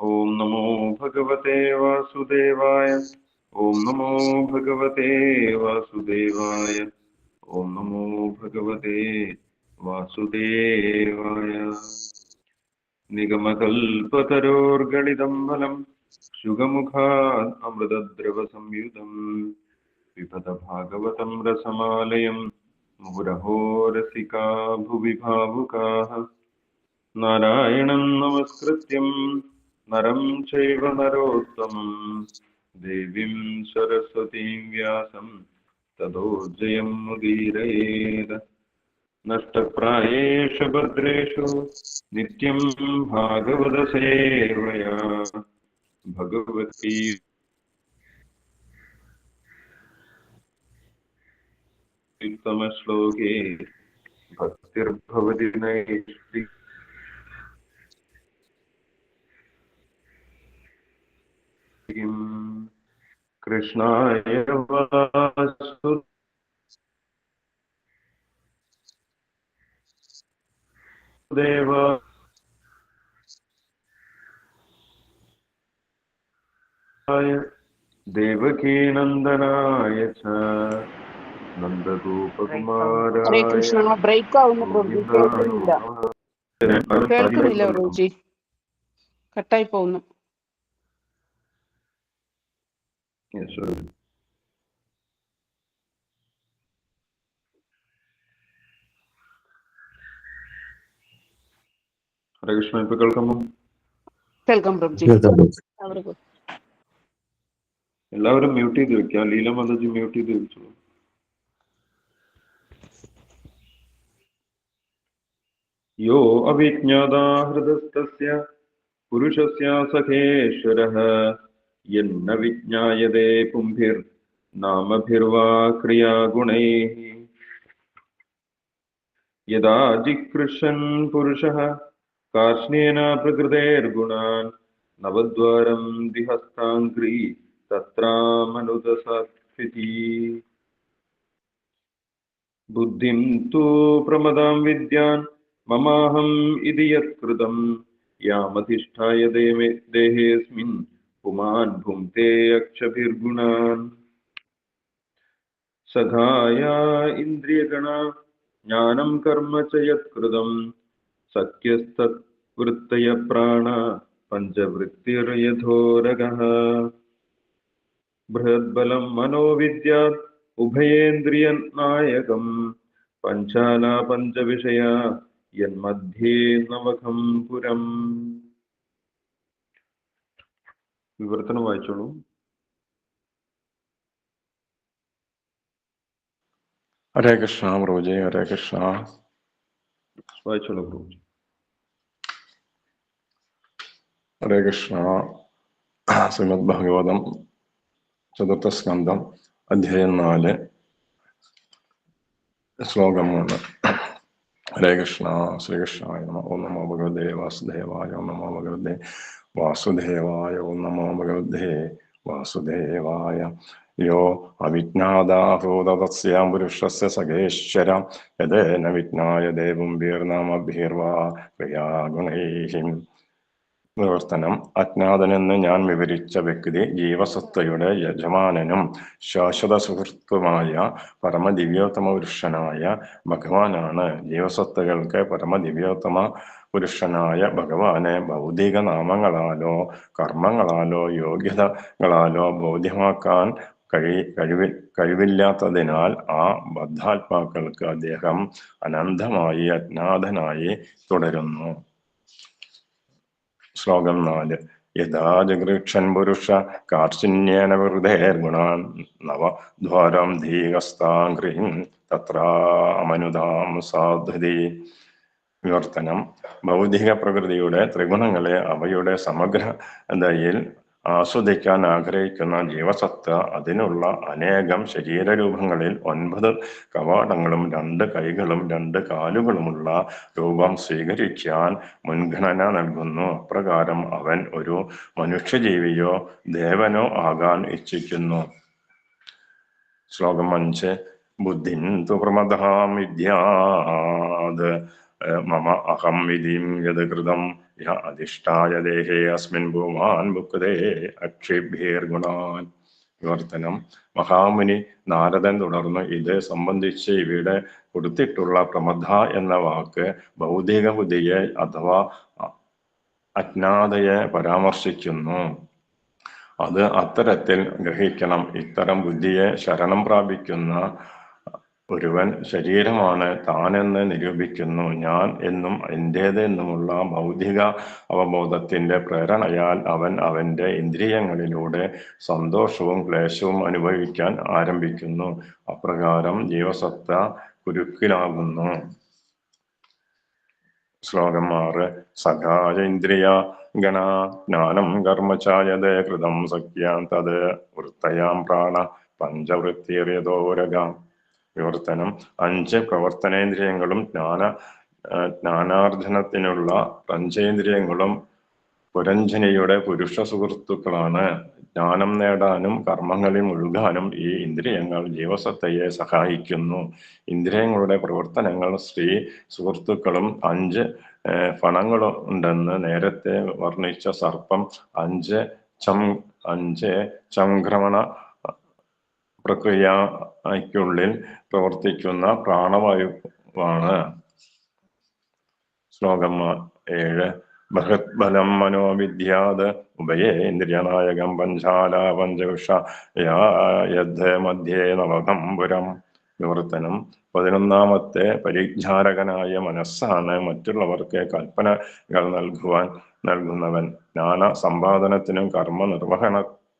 ഓം നമോ ഭഗവത്തെ വാസുദേവായ ഓം നമോ ഭഗവത്തെ വാസുദേവായ ഓം നമോ ഭഗവത്തെ വാസുദേവായ നിഗമകൽപതരോർഗളിതം ഫലം ശുഗമുഖാത് അമൃതദ്രവ സംയുതം പിബത ഭാഗവതം രസമാലയം മുഹുരഹോ രസികാ ഭുവി ഭാവുകാः നാരായണം നമസ്കൃത്യം नरम चैव नरोत्तमम् देवीं सरस्वतीं व्यासं तदोर्जयं मुदीरयेत् नष्टप्रायेषु भद्रेषु नित्यं भागवतसेवया भगवती श्लोके भक्तिर्भवति नैष्टिक കൃഷ്ണായ വാസു ദേവ ദേവകീനന്ദനായ നന്ദഗോപകുമാരായ കൃഷ്ണ ബ്രേക്ക് ആവുന്നു കേൾക്കുന്നില്ല. കേൾക്കുന്നില്ല കട്ടായി പോകുന്നു. Yes, sir. ഹരേ കൃഷ്ണ ഇപ്പൊ കേൾക്കാമോ കേൾക്കാം പ്രഭുജി. എല്ലാവരും മ്യൂട്ട് ചെയ്ത് വെക്കാം. ലീല മാതാജി മ്യൂട്ട് ചെയ്ത് വെച്ചോളൂ. യോ അവിജ്ഞാതാ ഹൃദസ്തസ്യ പുരുഷസ്യ സഖേശ്വരः യന്ന വിജ്ഞായതേ പുംഭിർ നാമഭിർവാ ക്രിയാഗുണൈഃ യഥാ ജിക്ൃഷൻ പുരുഷ കാർഷ്ണേന പ്രകൃതേർഗുണാൻ നവദ്വാരം ദിഹസ്താംഗ്രീ തത്രാമനുദസസ്ഥിതി ബുദ്ധിം തു പ്രമദാം വിദ്യാൻ മമാഹം ഇതി യത്കൃതം യാമധിഷ്ഠായ ദേഹേസ്മിൻ देहेऽस्मिन् पुमान् भुङ्क्ते अक्षभिर्गुणान् सखाया इन्द्रियगणा, ज्ञानं कर्म च यत्कृतं। सख्यस्तत्वृत्तय प्राण, पञ्चवृत्तिर्यथोरगः। बृहद्बलं मनोविद्यात्, उभयेन्द्रियनायकं। पञ्चाला पञ्चविषया, यन्मध्ये नवखं पुरम्। വിവർത്തനം വായിച്ചോളൂ. ഹരേ കൃഷ്ണ പ്രഭുജി ഹരേ കൃഷ്ണ. വായിച്ചോളൂ പ്രഭുജി ഹരേ കൃഷ്ണ. ശ്രീമദ് ഭഗവതം ചതുർത്ഥ സ്കന്ധം അധ്യായം നാല് ശ്ലോകം മൂന്ന്. ഹരേ കൃഷ്ണ ശ്രീകൃഷ്ണായ നമ ഓം നമോ ഭഗവതേ വാസുദേവായ ഓം നമോ ഭഗവതേ വാസുദേവായ നമോ ഭഗവതേ വാസുദേവായ യോ അവിജ്ഞാതാഹൃതസ്യ പുരുഷസ്യ സഖേശ്വര യഥേന വിജ്ഞായ ദേവം വീർനാമഭീർവാ ക്രിയാഗുണൈഹിം നിവർത്തനം അജ്ഞാതനെന്ന് ഞാൻ വിവരിച്ച വ്യക്തി ജീവസത്തയുടെ യജമാനനും ശാശ്വത സുഹൃത്തുമായ പരമദിവ്യോത്തമ പുരുഷനായ ഭഗവാനാണ്. ജീവസത്തകൾക്ക് പരമദിവ്യോത്തമ പുരുഷനായ ഭഗവാനെ ഭൗതിക നാമങ്ങളാലോ കർമ്മങ്ങളാലോ യോഗ്യതകളാലോ ബോധ്യമാക്കാൻ കഴി കഴിവി കഴിവില്ലാത്തതിനാൽ ആ ബദ്ധാത്മാക്കൾക്ക് അദ്ദേഹം അനന്തമായി അജ്ഞാതനായി തുടരുന്നു. ശ്ലോകം നാല്. യഥാ ജഗൃക്ഷൻ പുരുഷ കാർച്ചിന്യേന വൃതേർഗുണാൻ നവദ്വാരം ധീകസ്താംഘ്രിം തത്രാമനുതാം സാധുതി വിവർത്തനം. ഭൗതിക പ്രകൃതിയുടെ ത്രിഗുണങ്ങളെ അവയുടെ സമഗ്രതയിൽ ആസ്വദിക്കാൻ ആഗ്രഹിക്കുന്ന ജീവസത്ത അതിനുള്ള അനേകം ശരീരരൂപങ്ങളിൽ ഒൻപത് കവാടങ്ങളും രണ്ട് കൈകളും രണ്ട് കാലുകളുമുള്ള രൂപം സ്വീകരിക്കാൻ മുൻഗണന നൽകുന്നു. അപ്രകാരം അവൻ ഒരു മനുഷ്യജീവിയോ ദേവനോ ആകാൻ ഇച്ഛിക്കുന്നു. ശ്ലോകം അഞ്ച്. ബുദ്ധിൻ തു മമ അഹം വിധിം യഥകൃതം കൃതം യ അധിഷ്ഠായ ദേഹേ അസ്മിൻ ഭൂമാൻ ബുക്തേ അക്ഷിഭ്യേർഗുണാൻ. വിവർത്തനം. മഹാമുനി നാരദൻ തുടർന്ന് ഇത് സംബന്ധിച്ച് ഇവിടെ കൊടുത്തിട്ടുള്ള പ്രമഥ എന്ന വാക്ക് ഭൗതിക ബുദ്ധിയെ അഥവാ അജ്ഞാതയെ പരാമർശിക്കുന്നു. അത് അത്തരത്തിൽ ഗ്രഹിക്കണം. ഇത്തരം ബുദ്ധിയെ ശരണം പ്രാപിക്കുന്ന ഒരുവൻ ശരീരമാണ് താനെന്ന് നിരൂപിക്കുന്നു. ഞാൻ എന്നും എന്റേത് എന്നുമുള്ള ഭൗതിക അവബോധത്തിന്റെ പ്രേരണയാൽ അവൻ അവന്റെ ഇന്ദ്രിയങ്ങളിലൂടെ സന്തോഷവും ക്ലേശവും അനുഭവിക്കാൻ ആരംഭിക്കുന്നു. അപ്രകാരം ജീവസത്ത കുരുക്കിലാകുന്നു. ശ്ലോകം ആറ്. സഖായ ഇന്ദ്രിയ ഗണ ജ്ഞാനം കർമ്മചായതേ കൃതം സഖ്യാം തത് വൃത്തയാം പ്രാണ പഞ്ചവൃത്തിയറിയതോരകാം വിവർത്തനം അഞ്ച് പ്രവർത്തനേന്ദ്രിയങ്ങളും ജ്ഞാന ജ്ഞാനാർജനത്തിനുള്ള പഞ്ചേന്ദ്രിയങ്ങളും പുരഞ്ജനിയുടെ പുരുഷ സുഹൃത്തുക്കളാണ്. ജ്ഞാനം നേടാനും കർമ്മങ്ങളിൽ മുഴുകാനും ഈ ഇന്ദ്രിയങ്ങൾ ജീവസത്തയെ സഹായിക്കുന്നു. ഇന്ദ്രിയങ്ങളുടെ പ്രവർത്തനങ്ങൾ സ്ത്രീ സുഹൃത്തുക്കളും അഞ്ച് ഫണങ്ങളും ഉണ്ടെന്ന് നേരത്തെ വർണിച്ച സർപ്പം അഞ്ച് ചം അഞ്ച് ചംക്രമണ പ്രക്രിയയ്ക്കുള്ളിൽ പ്രവർത്തിക്കുന്ന പ്രാണവായുവാണ് ശ്ലോകം ഏഴ്. ബൃഹത് ബലം മനോവിദ്യാത് ഉഭയേ ഇന്ദ്രിയനായകം പഞ്ചാല പഞ്ചവിഷ മധ്യേ നവകം പുരം വിവർത്തനം പതിനൊന്നാമത്തെ പരിജ്ഞാരകനായ മനസ്സാണ് മറ്റുള്ളവർക്ക് കൽപ്പനകൾ നൽകുവാൻ നൽകുന്നവൻ. ജ്ഞാന സമ്പാദനത്തിനും കർമ്മ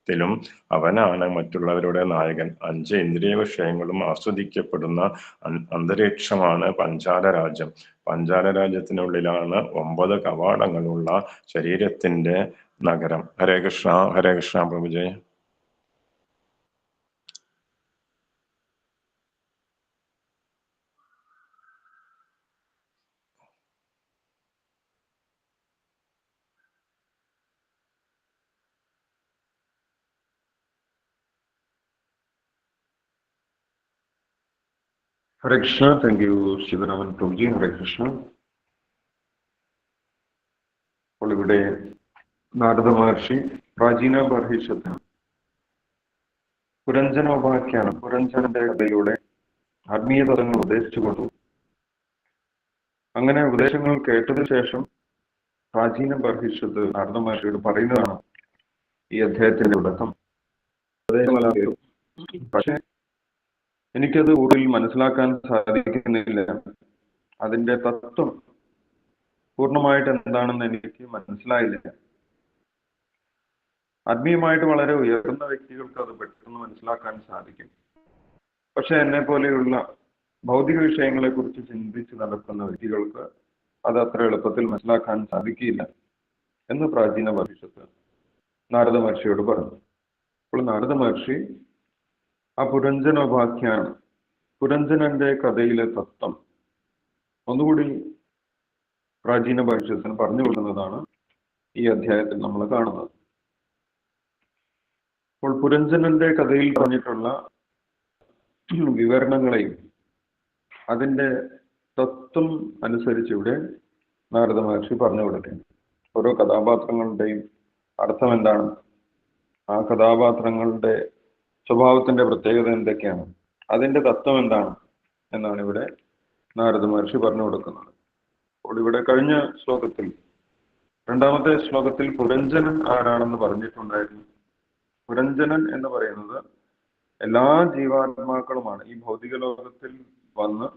നിർവഹണത്തിലും അവനാണ് മറ്റുള്ളവരുടെ നായകൻ. അഞ്ച് ഇന്ദ്രിയ വിഷയങ്ങളും ആസ്വദിക്കപ്പെടുന്ന അന്തരീക്ഷമാണ് പഞ്ചാല രാജ്യം പഞ്ചാല രാജ്യത്തിനുള്ളിലാണ് ഒമ്പത് കവാടങ്ങളുള്ള ശരീരത്തിന്റെ നഗരം. ഹരേ കൃഷ്ണ ഹരേ കൃഷ്ണ പ്രഭുജയ് ഹരേ Krishna, thank you Sivaraman Prabhuji, Hare Krishna. അപ്പോൾ ഇവിടെ നാരദ മഹർഷി പ്രാചീന ബർഹിഷത്തിന് പുരഞ്ജനോപാഖ്യാനം പുരഞ്ജനന്റെ കഥയിലൂടെ ആത്മീയ തലങ്ങൾ ഉപദേശിച്ചു കൊടുത്തു അങ്ങനെ ഉപദേശങ്ങൾ കേട്ടതിനു ശേഷം പ്രാചീന ബർഹിഷത്ത് നാരദ മഹർഷിയോട് പറയുന്നതാണ് ഈ അധ്യായത്തിന്റെ തുടക്കം. പക്ഷേ എനിക്കത് കൂടുതൽ മനസ്സിലാക്കാൻ സാധിക്കുന്നില്ല. അതിന്റെ തത്വം പൂർണമായിട്ട് എന്താണെന്ന് എനിക്ക് മനസ്സിലായില്ല. ആത്മീയമായിട്ട് വളരെ ഉയർന്ന വ്യക്തികൾക്ക് അത് പെട്ടെന്ന് മനസ്സിലാക്കാൻ സാധിക്കും. പക്ഷെ എന്നെ പോലെയുള്ള ഭൗതിക വിഷയങ്ങളെ കുറിച്ച് ചിന്തിച്ച് നടക്കുന്ന വ്യക്തികൾക്ക് അത് അത്ര എളുപ്പത്തിൽ മനസ്സിലാക്കാൻ സാധിക്കില്ല എന്ന് പ്രാചീന ഭവിഷ്യത്ത് നാരദ മഹർഷിയോട് പറഞ്ഞു. അപ്പോൾ നാരദ മഹർഷി ആ പുരഞ്ജനോപാഖ്യാനം പുരഞ്ജനന്റെ കഥയിലെ തത്വം ഒന്നുകൂടി പ്രാചീന ഭവിഷ്യത്തിന് പറഞ്ഞു കൊടുക്കുന്നതാണ് ഈ അധ്യായത്തിൽ നമ്മൾ കാണുന്നത്. അപ്പോൾ പുരഞ്ജനന്റെ കഥയിൽ പറഞ്ഞിട്ടുള്ള വിവരണങ്ങളെയും അതിന്റെ തത്വം അനുസരിച്ച് ഇവിടെ നാരദ മഹർഷി പറഞ്ഞു കൊടുക്കുന്നു. ഓരോ കഥാപാത്രങ്ങളുടെയും അർത്ഥം എന്താണ്? ആ കഥാപാത്രങ്ങളുടെ സ്വഭാവത്തിന്റെ പ്രത്യേകത എന്തൊക്കെയാണ്? അതിന്റെ തത്വം എന്താണ് എന്നാണ് ഇവിടെ നാരദ മഹർഷി പറഞ്ഞു കൊടുക്കുന്നത്. അപ്പോൾ ഇവിടെ കഴിഞ്ഞ ശ്ലോകത്തിൽ രണ്ടാമത്തെ ശ്ലോകത്തിൽ പുരഞ്ജനൻ ആരാണെന്ന് പറഞ്ഞിട്ടുണ്ടായിരുന്നു. പുരഞ്ജനൻ എന്ന് പറയുന്നത് എല്ലാ ജീവാത്മാക്കളുമാണ്. ഈ ഭൗതിക ലോകത്തിൽ വന്ന്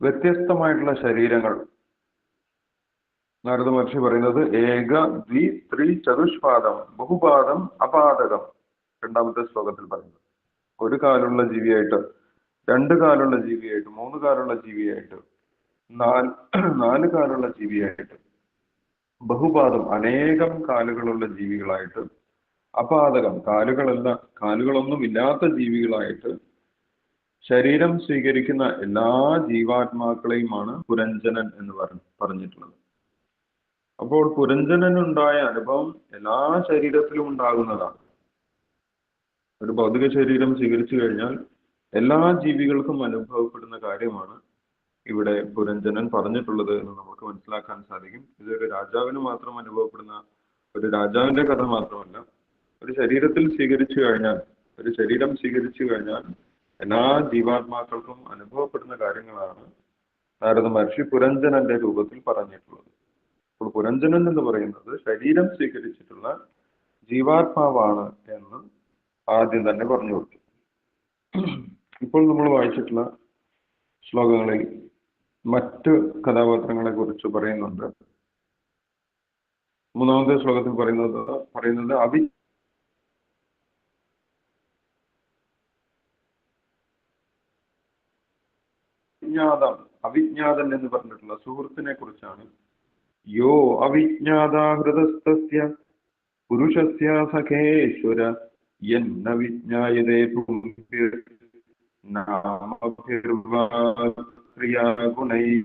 വ്യത്യസ്തമായിട്ടുള്ള ശരീരങ്ങൾ. നാരദ മഹർഷി പറയുന്നത് ഏക ദ്വി ത്രി ചതുഷ്പാദം ബഹുപാദം അപാദകം. രണ്ടാമത്തെ ശ്ലോകത്തിൽ പറയുന്നത്. ഒരു കാലുള്ള ജീവിയായിട്ട് രണ്ട് കാലുള്ള ജീവിയായിട്ട് മൂന്ന് കാലുള്ള ജീവിയായിട്ട് നാല് നാല് കാലുള്ള ജീവിയായിട്ട് ബഹുപാദം അനേകം കാലുകളുള്ള ജീവികളായിട്ട് അപാതകം കാലുകളല്ല കാലുകളൊന്നും ഇല്ലാത്ത ജീവികളായിട്ട് ശരീരം സ്വീകരിക്കുന്ന എല്ലാ ജീവാത്മാക്കളെയുമാണ് പുരഞ്ജനൻ എന്ന് പറഞ്ഞ് പറഞ്ഞിട്ടുള്ളത്. അപ്പോൾ പുരഞ്ജനനുണ്ടായ അനുഭവം എല്ലാ ശരീരത്തിലും ഉണ്ടാകുന്നതാണ്. ഒരു ഭൗതിക ശരീരം സ്വീകരിച്ചു കഴിഞ്ഞാൽ എല്ലാ ജീവികൾക്കും അനുഭവപ്പെടുന്ന കാര്യമാണ് ഇവിടെ പുരഞ്ജനൻ പറഞ്ഞിട്ടുള്ളത് എന്ന് നമുക്ക് മനസ്സിലാക്കാൻ സാധിക്കും. ഇതൊരു രാജാവിന് മാത്രം അനുഭവപ്പെടുന്ന ഒരു രാജാവിന്റെ കഥ മാത്രമല്ല ഒരു ശരീരത്തിൽ സ്വീകരിച്ചു കഴിഞ്ഞാൽ ഒരു ശരീരം സ്വീകരിച്ചു കഴിഞ്ഞാൽ എല്ലാ ജീവാത്മാക്കൾക്കും അനുഭവപ്പെടുന്ന കാര്യങ്ങളാണ് നാരദ മഹർഷി പുരഞ്ജനന്റെ രൂപത്തിൽ പറഞ്ഞിട്ടുള്ളത്. അപ്പോൾ പുരഞ്ജനൻ എന്ന് പറയുന്നത് ശരീരം സ്വീകരിച്ചിട്ടുള്ള ജീവാത്മാവാണ് എന്ന് ആദ്യം തന്നെ പറഞ്ഞു കൊടുത്തു. ഇപ്പോൾ നമ്മൾ വായിച്ചിട്ടുള്ള ശ്ലോകങ്ങളിൽ മറ്റ് കഥാപാത്രങ്ങളെ കുറിച്ച് പറയുന്നുണ്ട്. മൂന്നാമത്തെ ശ്ലോകത്തിൽ പറയുന്നത് പറയുന്നത് അഭി അവിജ്ഞാതം അവിജ്ഞാതൻ എന്ന് പറഞ്ഞിട്ടുള്ള സുഹൃത്തിനെ കുറിച്ചാണ്. യോ അവിജ്ഞാതാഹൃതസ്ഥ പുരുഷസ്യ സഖേശ്വര എന്ന വിജ്ഞായതേ നാമഭിർവാക്രിയാഗുണൈ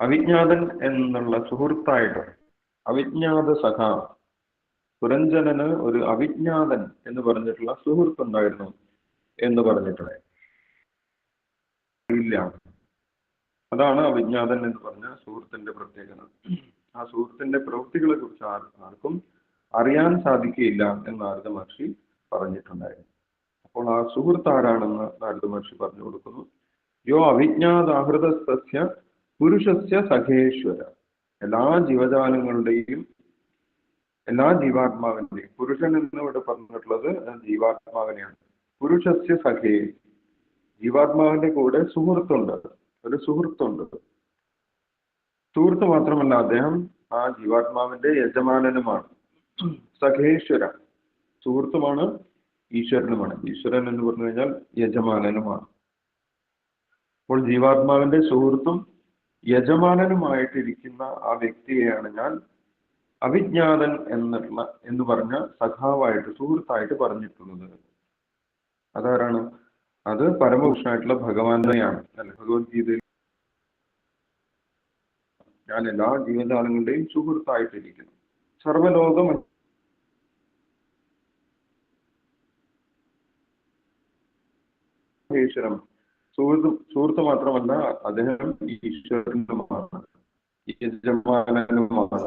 അവിജ്ഞാതൻ എന്നുള്ള സുഹൃത്തായിട്ട് അവിജ്ഞാത സഖ പുരഞ്ജനന് ഒരു അവിജ്ഞാതൻ എന്ന് പറഞ്ഞിട്ടുള്ള സുഹൃത്തുണ്ടായിരുന്നു എന്ന് പറഞ്ഞിട്ടുള്ള ഇല്ല. അതാണ് അവിജ്ഞാതൻ എന്ന് പറഞ്ഞ സുഹൃത്തിന്റെ പ്രത്യേകത. ആ സുഹൃത്തിന്റെ പ്രവൃത്തികളെ കുറിച്ച് ആർക്കും അറിയാൻ സാധിക്കുകയില്ല എന്ന് നാരദ മഹർഷി പറഞ്ഞിട്ടുണ്ടായിരുന്നു. അപ്പോൾ ആ സുഹൃത്ത് ആരാണെന്ന് നാരദ മഹർഷി പറഞ്ഞു കൊടുക്കുന്നു. യോ അവിജ്ഞാതാഹൃതസ്യ പുരുഷസ്യ സഖേശ്വര. എല്ലാ ജീവജാലങ്ങളുടെയും എല്ലാ ജീവാത്മാവിന്റെയും പുരുഷൻ എന്ന് ഇവിടെ പറഞ്ഞിട്ടുള്ളത് ജീവാത്മാവിനെയാണ്. പുരുഷസ്യ സഖേ ജീവാത്മാവിന്റെ കൂടെ സുഹൃത്തുണ്ട് ഒരു സുഹൃത്തുണ്ട്. സുഹൃത്ത് മാത്രമല്ല അദ്ദേഹം ആ ജീവാത്മാവിന്റെ യജമാനനുമാണ്. സഖേശ്വര സുഹൃത്തുമാണ് ഈശ്വരനുമാണ്. ഈശ്വരൻ എന്ന് പറഞ്ഞു കഴിഞ്ഞാൽ യജമാനനുമാണ്. അപ്പോൾ ജീവാത്മാവിന്റെ സുഹൃത്തും യജമാനനുമായിട്ടിരിക്കുന്ന ആ വ്യക്തിയെയാണ് ഞാൻ അവിജ്ഞാതൻ എന്നുള്ള എന്ന് പറഞ്ഞ സഖാവായിട്ട് സുഹൃത്തായിട്ട് പറഞ്ഞിട്ടുള്ളത്. അതാരാണ്? അത് പരമപുരുഷനായിട്ടുള്ള ഭഗവാൻ തന്നെയാണ്. അല്ലെ? ഭഗവത്ഗീതയിൽ ഞാൻ എല്ലാ ജീവജാലങ്ങളുടെയും സുഹൃത്തായിട്ടിരിക്കുന്നു. സർവലോകം ഈശ്വരം സുഹൃത്ത് സുഹൃത്ത് മാത്രമല്ല അദ്ദേഹം ഈശ്വരനുമാണ് യജമാനനുമാണ്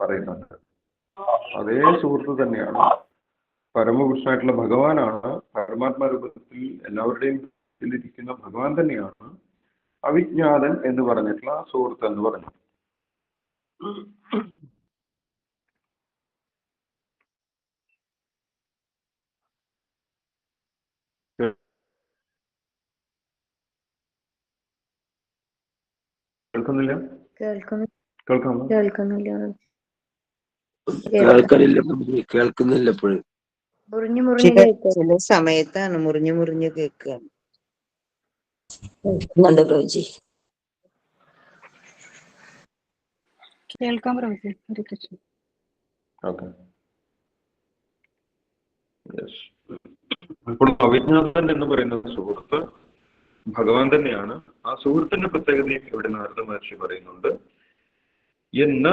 പറയുന്നുണ്ട്. അതേ സുഹൃത്ത് തന്നെയാണ്. പരമപുരുഷനായിട്ടുള്ള ഭഗവാനാണ്. പരമാത്മ രൂപത്തിൽ എല്ലാവരുടെയും ഇരിക്കുന്ന ഭഗവാൻ തന്നെയാണ്. അവിജ്ഞാതൻ എന്ന് പറഞ്ഞിട്ടുള്ള സുഹൃത്ത് എന്ന് പറഞ്ഞു. കേൾക്കുന്നില്ല? കേൾക്കുന്നു. കേൾക്കുന്നില്ല. കേൾക്കുന്നില്ല ഇപ്പോഴും. മുറിഞ്ഞു മുറിഞ്ഞു ചില സമയത്താണ് മുറിഞ്ഞു മുറിഞ്ഞു കേൾക്കുക. കേൾക്കുന്നുണ്ട് പ്രഭുജി. കേൾക്കാം പ്രഭുജി. ഹരേ കൃഷ്ണ ഓക്കെ. അപ്പോൾ അവിജ്ഞാതൻ എന്ന് പറയുന്ന സുഹൃത്ത് ഭഗവാൻ തന്നെയാണ്. ആ സുഹൃത്തിന്റെ പ്രത്യേകതയും ഇവിടെ നാരദ മഹർഷി പറയുന്നുണ്ട്. എന്ന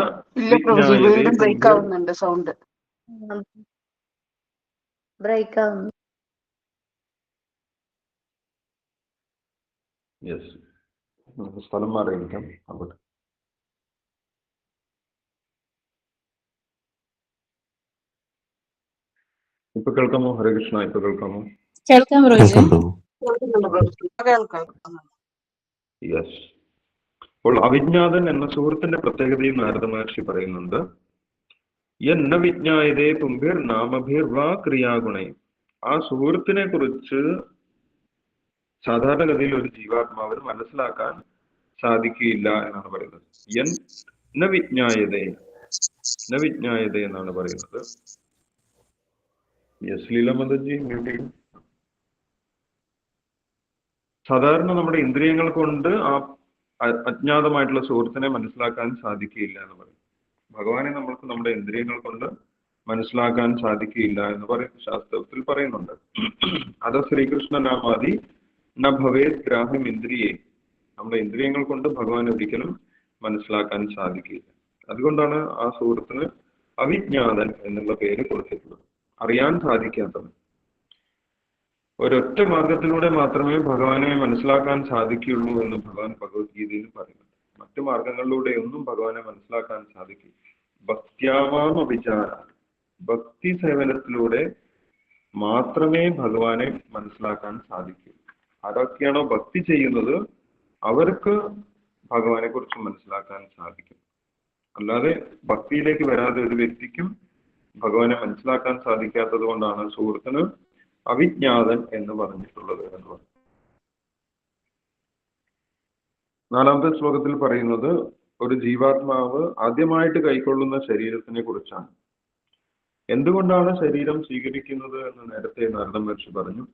യെസ് നമുക്ക് സ്ഥലം മാറിയിരിക്കാം. അവിടെ ഇപ്പൊ കേൾക്കാമോ? ഹരകൃഷ്ണ ഇപ്പൊ കേൾക്കാമോ? കേൾക്കാം യെസ് അപ്പോൾ അവിജ്ഞാതൻ എന്ന സുഹൃത്തിന്റെ പ്രത്യേകതയും നാരദ മഹർഷി പറയുന്നുണ്ട്. എന്ന വിജ്ഞായതേ തുമ്പിർ നാമഭിർ വാ ക്രിയാഗുണയും ആ സുഹൃത്തിനെ കുറിച്ച് സാധാരണഗതിയിൽ ഒരു ജീവാത്മാവിന് മനസ്സിലാക്കാൻ സാധിക്കുകയില്ല എന്നാണ് പറയുന്നത്. എൻ ന വിജ്ഞായതേ. ന വിജ്ഞായതേ എന്നാണ് പറയുന്നത്. യെസ് മ്യൂട്ട് ചെയ്യും. സാധാരണ നമ്മുടെ ഇന്ദ്രിയങ്ങൾ കൊണ്ട് ആ അജ്ഞാതമായിട്ടുള്ള സുഹൃത്തിനെ മനസ്സിലാക്കാൻ സാധിക്കുകയില്ല എന്ന് പറയും. ഭഗവാനെ നമ്മൾക്ക് നമ്മുടെ ഇന്ദ്രിയങ്ങൾ കൊണ്ട് മനസ്സിലാക്കാൻ സാധിക്കുകയില്ല എന്ന് പറയും ശാസ്ത്രത്തിൽ പറയുന്നുണ്ട്. അത് ശ്രീകൃഷ്ണനാമാതി ന ഭവേത് ഗ്രാഹ്യം ഇന്ദ്രിയെ. നമ്മുടെ ഇന്ദ്രിയങ്ങൾ കൊണ്ട് ഭഗവാൻ ഒരിക്കലും മനസ്സിലാക്കാൻ സാധിക്കില്ല അതുകൊണ്ടാണ് ആ സുഹൃത്തിന് അവിജ്ഞാതൻ എന്നുള്ള പേര് കൊടുത്തിട്ടുള്ളത്. അറിയാൻ സാധിക്കാത്തവൻ. ഒരൊറ്റ മാർഗത്തിലൂടെ മാത്രമേ ഭഗവാനെ മനസ്സിലാക്കാൻ സാധിക്കുകയുള്ളൂ എന്ന് ഭഗവാൻ ഭഗവത്ഗീതയിൽ പറയുന്നുണ്ട്. മറ്റു മാർഗങ്ങളിലൂടെ ഒന്നും ഭഗവാനെ മനസ്സിലാക്കാൻ സാധിക്കും ഭക്തിയാവാം വിചാര ഭക്തി സേവനത്തിലൂടെ മാത്രമേ ഭഗവാനെ മനസ്സിലാക്കാൻ സാധിക്കൂ ആരൊക്കെയാണോ ഭക്തി ചെയ്യുന്നത് അവർക്ക് ഭഗവാനെ കുറിച്ച് മനസ്സിലാക്കാൻ സാധിക്കും. അല്ലാതെ ഭക്തിയിലേക്ക് വരാതെ ഒരു വ്യക്തിക്കും ഭഗവാനെ മനസ്സിലാക്കാൻ സാധിക്കാത്തത് കൊണ്ടാണ് സുഹൃത്തിന് അവിജ്ഞാതൻ എന്ന് പറഞ്ഞിട്ടുള്ളത് എന്ന് പറഞ്ഞു. നാലാമത്തെ ശ്ലോകത്തിൽ പറയുന്നത് ഒരു ജീവാത്മാവ് ആദ്യമായിട്ട് കൈക്കൊള്ളുന്ന ശരീരത്തിനെ കുറിച്ചാണ്. എന്തുകൊണ്ടാണ് ശരീരം സ്വീകരിക്കുന്നത് എന്ന് നേരത്തെ നാരദ മഹർഷി പറഞ്ഞു.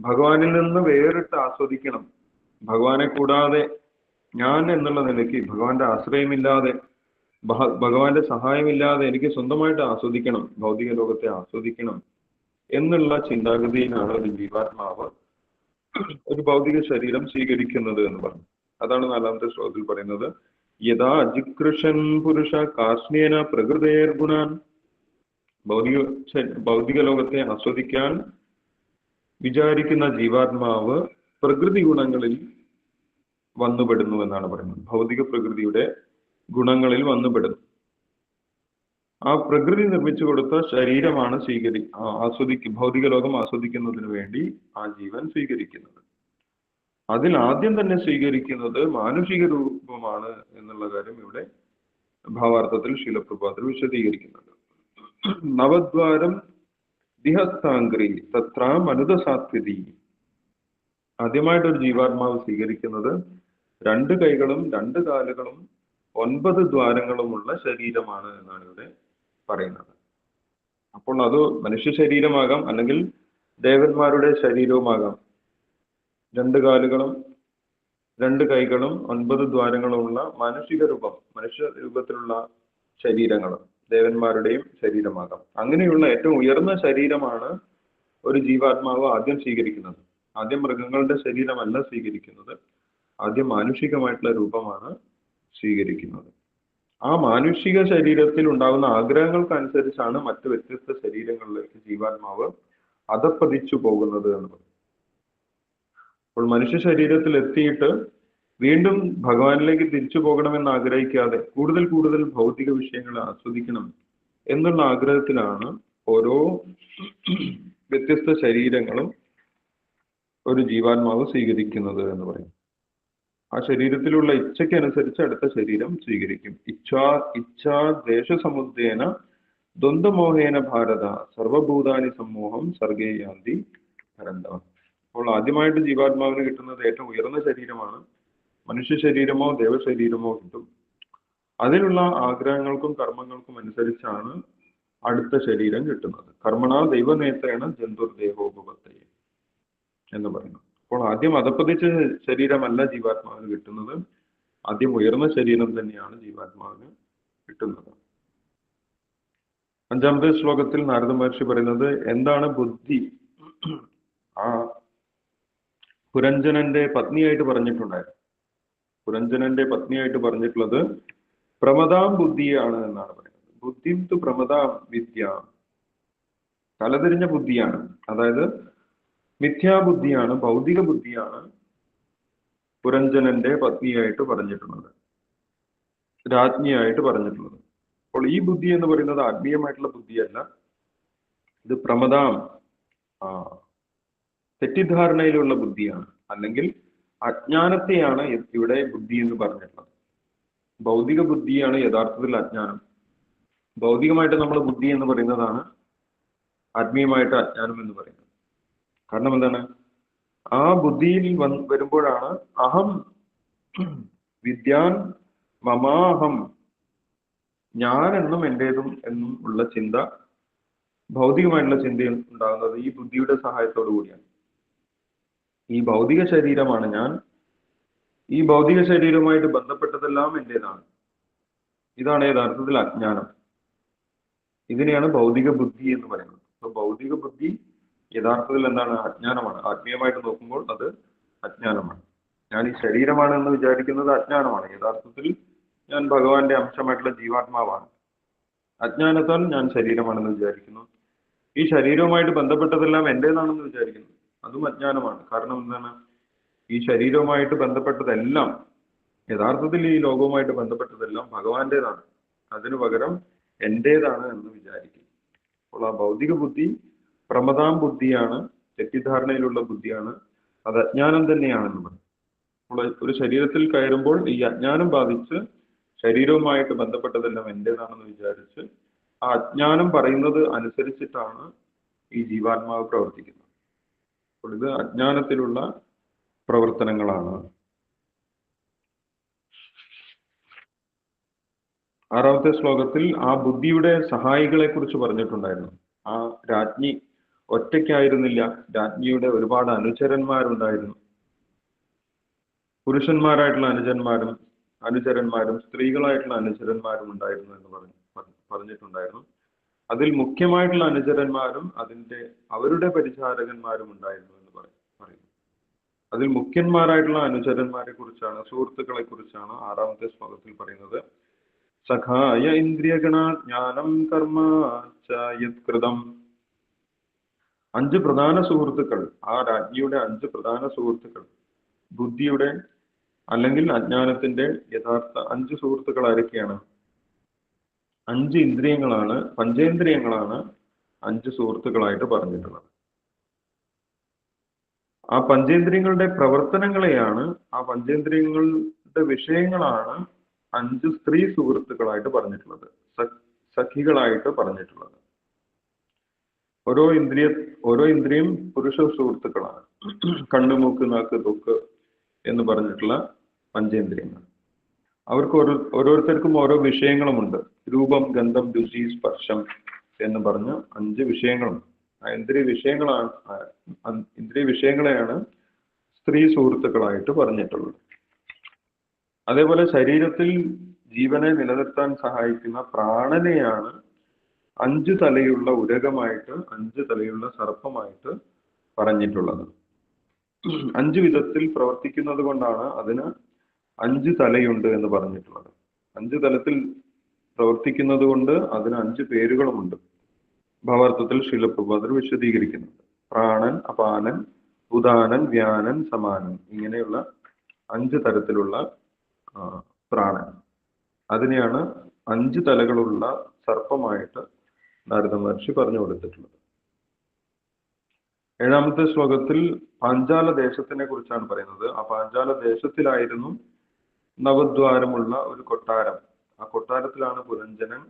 ഭഗവാനിൽ നിന്ന് വേറിട്ട് ആസ്വദിക്കണം. ഭഗവാനെ കൂടാതെ ഞാൻ എന്നുള്ള നിലയ്ക്ക് ഭഗവാന്റെ ആശ്രയമില്ലാതെ ഭഗവാന്റെ സഹായമില്ലാതെ എനിക്ക് സ്വന്തമായിട്ട് ആസ്വദിക്കണം. ഭൗതിക ലോകത്തെ ആസ്വദിക്കണം. എന്നുള്ള ചിന്താഗതിയിലാണ് ഒരു ജീവാത്മാവ് ഒരു ഭൗതിക ശരീരം സ്വീകരിക്കുന്നത് എന്ന് പറഞ്ഞു അതാണ് നാലാമത്തെ ശ്ലോകത്തിൽ പറയുന്നത്. യഥാ അജികൃഷൻ പുരുഷ കാർഷ്ണേന പ്രകൃതേർ ഗുണാൻ ഭൗതിക ഭൗതിക ലോകത്തെ ആസ്വദിക്കാൻ വിചാരിക്കുന്ന ജീവാത്മാവ് പ്രകൃതി ഗുണങ്ങളിൽ വന്നുപെടുന്നു എന്നാണ് പറയുന്നത്. ഭൗതിക പ്രകൃതിയുടെ ഗുണങ്ങളിൽ വന്നുപെടുന്നു. ആ പ്രകൃതി നിർമ്മിച്ചു കൊടുത്ത ശരീരമാണ് സ്വീകരി ആസ്വദിക്ക ഭൗതിക ലോകം ആസ്വദിക്കുന്നതിന് വേണ്ടി ആ ജീവൻ സ്വീകരിക്കുന്നത്. അതിൽ ആദ്യം തന്നെ സ്വീകരിക്കുന്നത് മാനുഷിക രൂപമാണ് എന്നുള്ള കാര്യം ഇവിടെ ഭാവാർത്ഥത്തിൽ ശീലപ്രഭാതത്തിൽ വിശദീകരിക്കുന്നുണ്ട്. നവദ്വാരം ദിഹസ്താംഗ്രി തത്ര മനുതസാത്വിതി ആദ്യമായിട്ട് ഒരു ജീവാത്മാവ് സ്വീകരിക്കുന്നത് രണ്ട് കൈകളും രണ്ട് കാലുകളും ഒൻപത് ദ്വാരങ്ങളുമുള്ള ശരീരമാണ് എന്നാണ് ഇവിടെ പറയുന്നത്. അപ്പോൾ അത് മനുഷ്യ ശരീരമാകാം അല്ലെങ്കിൽ ദേവന്മാരുടെ ശരീരവുമാകാം. രണ്ട് കാലുകളും രണ്ട് കൈകളും ഒൻപത് ദ്വാരങ്ങളുമുള്ള മാനുഷിക രൂപം മനുഷ്യ രൂപത്തിലുള്ള ശരീരങ്ങളും ദേവന്മാരുടെയും ശരീരമാകാം. അങ്ങനെയുള്ള ഏറ്റവും ഉയർന്ന ശരീരമാണ് ഒരു ജീവാത്മാവ് ആദ്യം സ്വീകരിക്കുന്നത്. ആദ്യം മൃഗങ്ങളുടെ ശരീരമല്ല സ്വീകരിക്കുന്നത്. ആദ്യം മാനുഷികമായിട്ടുള്ള രൂപമാണ് സ്വീകരിക്കുന്നത്. ആ മാനുഷിക ശരീരത്തിൽ ഉണ്ടാകുന്ന ആഗ്രഹങ്ങൾക്കനുസരിച്ചാണ് മറ്റ് വ്യത്യസ്ത ശരീരങ്ങളിലേക്ക് ജീവാത്മാവ് അധപ്പതിച്ചു പോകുന്നത് എന്ന് അപ്പോൾ മനുഷ്യ ശരീരത്തിൽ എത്തിയിട്ട് വീണ്ടും ഭഗവാനിലേക്ക് തിരിച്ചു പോകണമെന്ന് ആഗ്രഹിക്കാതെ കൂടുതൽ കൂടുതൽ ഭൗതിക വിഷയങ്ങൾ ആസ്വദിക്കണം എന്നുള്ള ആഗ്രഹത്തിലാണ് ഓരോ വ്യത്യസ്ത ശരീരങ്ങളും ഒരു ജീവാത്മാവ് സ്വീകരിക്കുന്നത് എന്ന് പറയും ആ ശരീരത്തിലുള്ള ഇച്ഛയ്ക്കനുസരിച്ച് അടുത്ത ശരീരം സ്വീകരിക്കും. ഇച്ഛാ ഇച്ഛാ ദേശസമുദ്ദേന ദ്വന്ദ്മോഹേന ഭാരത സർവഭൂതാനി സമൂഹം സർഗേയാന്തി യാന്തി അപ്പോൾ ആദ്യമായിട്ട് ജീവാത്മാവിന് കിട്ടുന്നത് ഏറ്റവും ഉയർന്ന ശരീരമാണ്. മനുഷ്യ ശരീരമോ ദേവശരീരമോ കിട്ടും. അതിനുള്ള ആഗ്രഹങ്ങൾക്കും കർമ്മങ്ങൾക്കും അനുസരിച്ചാണ് അടുത്ത ശരീരം കിട്ടുന്നത്. കർമ്മണ ദൈവനേത്രേണ ജന്തുർദേഹോപത്തയെ എന്ന് പറയുന്നു. അപ്പോൾ ആദ്യം അധപ്പതിച്ച ശരീരമല്ല ജീവാത്മാവിന് കിട്ടുന്നത്. ആദ്യം ഉയർന്ന ശരീരം തന്നെയാണ് ജീവാത്മാവിന് കിട്ടുന്നത്. അഞ്ചാമത്തെ ശ്ലോകത്തിൽ നാരദ മഹർഷി പറയുന്നത് എന്താണ് ബുദ്ധി? ആ പുരഞ്ജനന്റെ പത്നിയായിട്ട് പറഞ്ഞിട്ടുണ്ടായിരുന്നു. പുരഞ്ജനന്റെ പത്നിയായിട്ട് പറഞ്ഞിട്ടുള്ളത് പ്രമദാം ബുദ്ധിയാണ് എന്നാണ് പറയുന്നത്. ബുദ്ധിം തു പ്രമദാം വിദ്യ. തലതിരിഞ്ഞ ബുദ്ധിയാണ്. അതായത് മിഥ്യാബുദ്ധിയാണ് ഭൗതിക ബുദ്ധിയാണ് പുരഞ്ജനന്റെ പത്നിയായിട്ട് പറഞ്ഞിട്ടുള്ളത്. രാജ്ഞിയായിട്ട് പറഞ്ഞിട്ടുള്ളത്. അപ്പോൾ ഈ ബുദ്ധി എന്ന് പറയുന്നത് ആത്മീയമായിട്ടുള്ള ബുദ്ധിയല്ല. ഇത് പ്രമദാം തെറ്റിദ്ധാരണയിലുള്ള ബുദ്ധിയാണ്. അല്ലെങ്കിൽ അജ്ഞാനത്തെയാണ് ഇവിടെ ബുദ്ധി എന്ന് പറഞ്ഞിട്ടുള്ളത്. ഭൗതിക ബുദ്ധിയാണ് യഥാർത്ഥത്തിൽ അജ്ഞാനം. ഭൗതികമായിട്ട് നമ്മൾ ബുദ്ധി എന്ന് പറയുന്നതാണ് ആത്മീയമായിട്ട് അജ്ഞാനം എന്ന് പറയുന്നത്. കാരണം എന്താണ്? ആ ബുദ്ധിയിൽ വന്ന് വരുമ്പോഴാണ് അഹം വിദ്യാൻ മമാഹം. ഞാൻ എന്നും എന്റേതും എന്നും ഉള്ള ചിന്ത ഭൗതികമായിട്ടുള്ള ചിന്ത ഉണ്ടാകുന്നത് ഈ ബുദ്ധിയുടെ സഹായത്തോടു കൂടിയാണ്. ഈ ഭൗതിക ശരീരമാണ് ഞാൻ. ഈ ഭൗതിക ശരീരവുമായിട്ട് ബന്ധപ്പെട്ടതെല്ലാം എന്റേതാണ് ഇതാണ് യഥാർത്ഥത്തിൽ അജ്ഞാനം. ഇതിനെയാണ് ഭൗതിക ബുദ്ധി എന്ന് പറയുന്നത്. അപ്പൊ ഭൗതിക ബുദ്ധി യഥാർത്ഥത്തിൽ എന്താണ് അജ്ഞാനമാണ്? ആത്മീയമായിട്ട് നോക്കുമ്പോൾ അത് അജ്ഞാനമാണ്. ഞാൻ ഈ ശരീരമാണ് എന്ന് വിചാരിക്കുന്നത് അജ്ഞാനമാണ്. യഥാർത്ഥത്തിൽ ഞാൻ ഭഗവാന്റെ അംശമായിട്ടുള്ള ജീവാത്മാവാണ്. അജ്ഞാനത്താൽ ഞാൻ ശരീരമാണെന്ന് വിചാരിക്കുന്നു. ഈ ശരീരവുമായിട്ട് ബന്ധപ്പെട്ടതെല്ലാം എന്റേതാണെന്ന് വിചാരിക്കുന്നു. അതും അജ്ഞാനമാണ്. കാരണം എന്താണ്? ഈ ശരീരവുമായിട്ട് ബന്ധപ്പെട്ടതെല്ലാം യഥാർത്ഥത്തിൽ ഈ ലോകവുമായിട്ട് ബന്ധപ്പെട്ടതെല്ലാം ഭഗവാന്റേതാണ്. അതിനു പകരം എന്റേതാണ് എന്ന് വിചാരിക്കും അപ്പോൾ ആ ഭൗതിക ബുദ്ധി പ്രമദാം ബുദ്ധിയാണ് തെറ്റിദ്ധാരണയിലുള്ള ബുദ്ധിയാണ് അത് അജ്ഞാനം തന്നെയാണെന്ന് പറയും. അപ്പോൾ ഒരു ശരീരത്തിൽ കയറുമ്പോൾ ഈ അജ്ഞാനം ബാധിച്ച് ശരീരവുമായിട്ട് ബന്ധപ്പെട്ടതെല്ലാം എന്റേതാണെന്ന് വിചാരിച്ച് ആ അജ്ഞാനം പറയുന്നത് അനുസരിച്ചിട്ടാണ് ഈ ജീവാത്മാവ് പ്രവർത്തിക്കുന്നത്. അപ്പോൾ ഇത് അജ്ഞാനത്തിലുള്ള പ്രവർത്തനങ്ങളാണ്. ആറാമത്തെ ശ്ലോകത്തിൽ ആ ബുദ്ധിയുടെ സഹായികളെ കുറിച്ച് പറഞ്ഞിട്ടുണ്ടായിരുന്നു. ആ രാജ്ഞി ഒറ്റയ്ക്കായിരുന്നില്ല. രാജ്ഞിയുടെ ഒരുപാട് അനുചരന്മാരുണ്ടായിരുന്നു. പുരുഷന്മാരായിട്ടുള്ള അനുചരന്മാരും അനുചരന്മാരും സ്ത്രീകളായിട്ടുള്ള അനുചരന്മാരും ഉണ്ടായിരുന്നു എന്ന് പറഞ്ഞു പറഞ്ഞു- പറഞ്ഞിട്ടുണ്ടായിരുന്നു. അതിൽ മുഖ്യമായിട്ടുള്ള അനുചരന്മാരും അതിന്റെ അവരുടെ പരിചാരകന്മാരും ഉണ്ടായിരുന്നു എന്ന് പറയും അതിൽ മുഖ്യന്മാരായിട്ടുള്ള അനുചരന്മാരെ കുറിച്ചാണ് സുഹൃത്തുക്കളെ കുറിച്ചാണ് ആറാമത്തെ ശ്ലോകത്തിൽ പറയുന്നത്. സഖായ ഇന്ദ്രിയഗണ ജ്ഞാനം കർമ്മ ച അഞ്ച് പ്രധാന സുഹൃത്തുക്കൾ ആ രാജ്ഞിയുടെ അഞ്ച് പ്രധാന സുഹൃത്തുക്കൾ ബുദ്ധിയുടെ അല്ലെങ്കിൽ അജ്ഞാനത്തിന്റെ യഥാർത്ഥ അഞ്ച് സുഹൃത്തുക്കൾ ആരൊക്കെയാണ്? അഞ്ച് ഇന്ദ്രിയങ്ങളാണ് പഞ്ചേന്ദ്രിയങ്ങളാണ് അഞ്ച് സുഹൃത്തുക്കളായിട്ട് പറഞ്ഞിട്ടുള്ളത്. ആ പഞ്ചേന്ദ്രിയങ്ങളുടെ പ്രവർത്തനങ്ങളെയാണ് ആ പഞ്ചേന്ദ്രിയങ്ങളുടെ വിഷയങ്ങളാണ് അഞ്ച് സ്ത്രീ സുഹൃത്തുക്കളായിട്ട് പറഞ്ഞിട്ടുള്ളത് സഖികളായിട്ട് പറഞ്ഞിട്ടുള്ളത്. ഓരോ ഇന്ദ്രിയ ഓരോ ഇന്ദ്രിയം പുരുഷ സുഹൃത്തുക്കളാണ്. കണ്ണു മൂക്ക് നാക്ക് തൊക്ക് എന്ന് പറഞ്ഞിട്ടുള്ള പഞ്ചേന്ദ്രിയങ്ങൾ. അവർക്ക് ഓരോ ഓരോരുത്തർക്കും ഓരോ വിഷയങ്ങളുമുണ്ട്. രൂപം ഗന്ധം രുചി സ്പർശം എന്ന് പറഞ്ഞ് അഞ്ച് വിഷയങ്ങളുണ്ട്. ആ ഇന്ദ്രിയ വിഷയങ്ങളാണ് ഇന്ദ്രിയ വിഷയങ്ങളെയാണ് സ്ത്രീ സുഹൃത്തുക്കളായിട്ട് പറഞ്ഞിട്ടുള്ളത്. അതേപോലെ ശരീരത്തിൽ ജീവനെ നിലനിർത്താൻ സഹായിക്കുന്ന പ്രാണനെയാണ് അഞ്ച് തലയുള്ള ഉരകമായിട്ട് അഞ്ച് തലയുള്ള സർപ്പമായിട്ട് പറഞ്ഞിട്ടുള്ളത്. അഞ്ച് വിധത്തിൽ പ്രവർത്തിക്കുന്നത് കൊണ്ടാണ് അതിന് അഞ്ച് തലയുണ്ട് എന്ന് പറഞ്ഞിട്ടുള്ളത്. അഞ്ച് തലത്തിൽ പ്രവർത്തിക്കുന്നത് കൊണ്ട് അതിന് അഞ്ച് പേരുകളുമുണ്ട്. ഭാവാർത്ഥത്തിൽ ശിലപ്രഭാതർ വിശദീകരിക്കുന്നുണ്ട്. പ്രാണൻ അപാനൻ ഉദാനൻ വ്യാനൻ സമാനൻ ഇങ്ങനെയുള്ള അഞ്ച് തരത്തിലുള്ള പ്രാണൻ. അതിനെയാണ് അഞ്ച് തലകളുള്ള സർപ്പമായിട്ട് നാരദ മഹർഷി പറഞ്ഞു കൊടുത്തിട്ടുള്ളത്. ഏഴാമത്തെ ശ്ലോകത്തിൽ പാഞ്ചാല ദേശത്തിനെ കുറിച്ചാണ് പറയുന്നത്. ആ പാഞ്ചാല ദേശത്തിലായിരുന്നു നവദ്വാരമുള്ള ഒരു കൊട്ടാരം. ആ കൊട്ടാരത്തിലാണ് പുരഞ്ജനൻ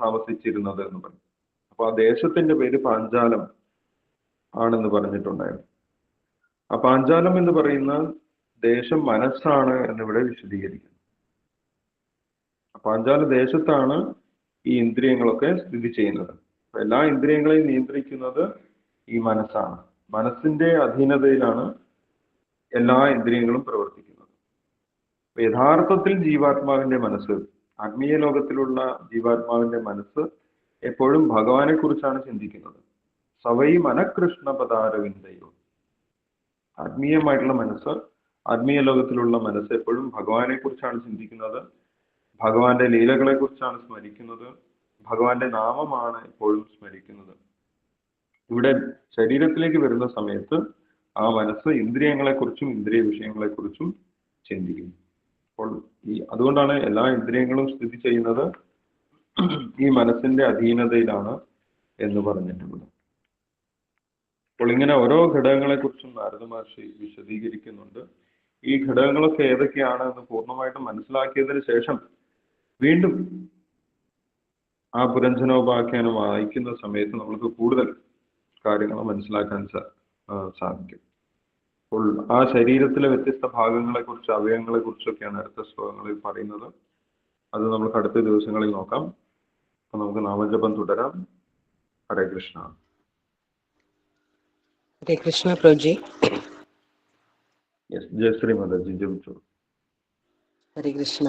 താമസിച്ചിരുന്നത് എന്ന് പറഞ്ഞു. അപ്പൊ ആ ദേശത്തിന്റെ പേര് പാഞ്ചാലം ആണെന്ന് പറഞ്ഞിട്ടുണ്ടായിരുന്നു. ആ പാഞ്ചാലം എന്ന് പറയുന്ന ദേശം മനസ്സാണ് എന്നിവിടെ വിശദീകരിക്കുന്നു പാഞ്ചാല ദേശത്താണ് ഈ ഇന്ദ്രിയങ്ങളൊക്കെ സ്ഥിതി ചെയ്യുന്നത്. എല്ലാ ഇന്ദ്രിയങ്ങളെയും നിയന്ത്രിക്കുന്നത് ഈ മനസ്സാണ്. മനസ്സിന്റെ അധീനതയിലാണ് എല്ലാ ഇന്ദ്രിയങ്ങളും പ്രവർത്തിക്കുന്നത്. യഥാർത്ഥത്തിൽ ജീവാത്മാവിന്റെ മനസ്സ് ആത്മീയ ലോകത്തിലുള്ള ജീവാത്മാവിന്റെ മനസ്സ് എപ്പോഴും ഭഗവാനെ കുറിച്ചാണ് ചിന്തിക്കുന്നത്. സവൈ മനകൃഷ്ണ പദാരവിന്ദയോ ആത്മീയമായിട്ടുള്ള മനസ്സ് ആത്മീയ ലോകത്തിലുള്ള മനസ്സ് എപ്പോഴും ഭഗവാനെ കുറിച്ചാണ് ചിന്തിക്കുന്നത്. ഭഗവാന്റെ ലീലകളെ കുറിച്ചാണ് സ്മരിക്കുന്നത്. ഭഗവാന്റെ നാമമാണ് എപ്പോഴും സ്മരിക്കുന്നത്. ഇവിടെ ശരീരത്തിലേക്ക് വരുന്ന സമയത്ത് ആ മനസ്സ് ഇന്ദ്രിയങ്ങളെക്കുറിച്ചും ഇന്ദ്രിയ വിഷയങ്ങളെക്കുറിച്ചും ചിന്തിക്കും അപ്പോൾ ഈ അതുകൊണ്ടാണ് എല്ലാ ഇന്ദ്രിയങ്ങളും സ്ഥിതി ചെയ്യുന്നത് ഈ മനസ്സിന്റെ അധീനതയിലാണ് എന്ന് പറഞ്ഞിട്ടുള്ളത്. അപ്പോൾ ഇങ്ങനെ ഓരോ ഘടകങ്ങളെ കുറിച്ചും നാരദ മഹർഷി വിശദീകരിക്കുന്നുണ്ട്. ഈ ഘടകങ്ങളൊക്കെ ഏതൊക്കെയാണ് എന്ന് പൂർണമായിട്ടും മനസ്സിലാക്കിയതിന് ശേഷം വീണ്ടും ആ പുരഞ്ജനോപാഖ്യാനം വായിക്കുന്ന സമയത്ത് നമുക്ക് കൂടുതൽ കാര്യങ്ങൾ മനസ്സിലാക്കാൻ സാധിക്കും. അപ്പോൾ ആ ശരീരത്തിലെ വ്യത്യസ്ത ഭാഗങ്ങളെ കുറിച്ച് അവയവങ്ങളെ കുറിച്ചൊക്കെയാണ് അടുത്ത ശ്ലോകങ്ങളിൽ പറയുന്നത്. അത് നമുക്ക് അടുത്ത ദിവസങ്ങളിൽ നോക്കാം. അപ്പൊ നമുക്ക് നാമജപം തുടരാം. ഹരേ കൃഷ്ണ. ഹരേ കൃഷ്ണ പ്രഭുജി. ജയ ജയശ്രീ മാതാജി ജപിച്ചു ഹരേ കൃഷ്ണ.